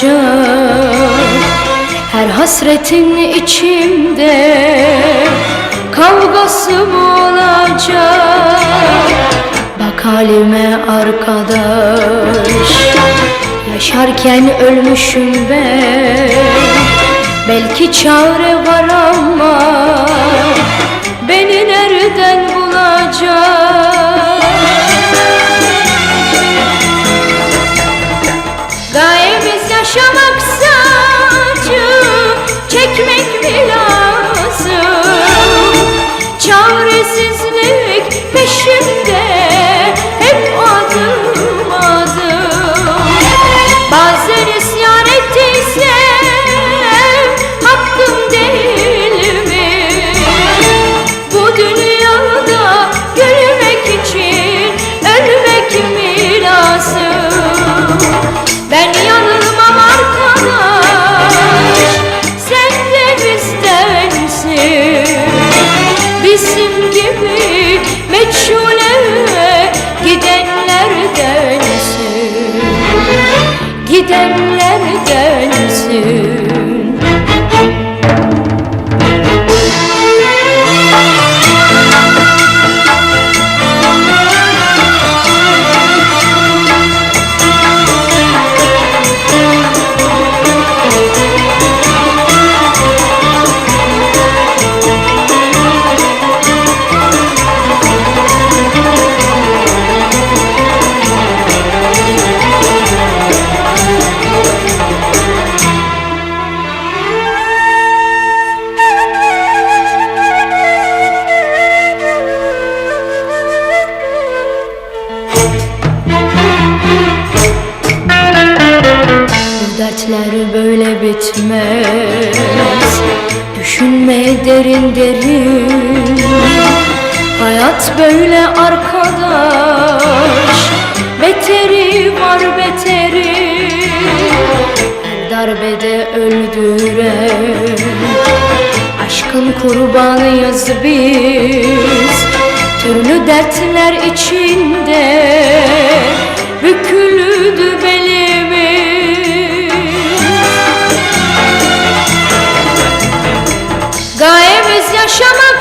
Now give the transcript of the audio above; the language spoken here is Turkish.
Kalacak Her hasretin içimde Kavgası mı olacak. Bak halime arkadaş Yaşarken ölmüşüm ben. Belki çare var ama Beni nereden bulacak dertler böyle bitmez. Düşünme derin derin. Hayat böyle arkadaş. Beteri var beteri. Darbede öldüren Aşkın kurbanıyız biz. Türlü dertler içinde সমা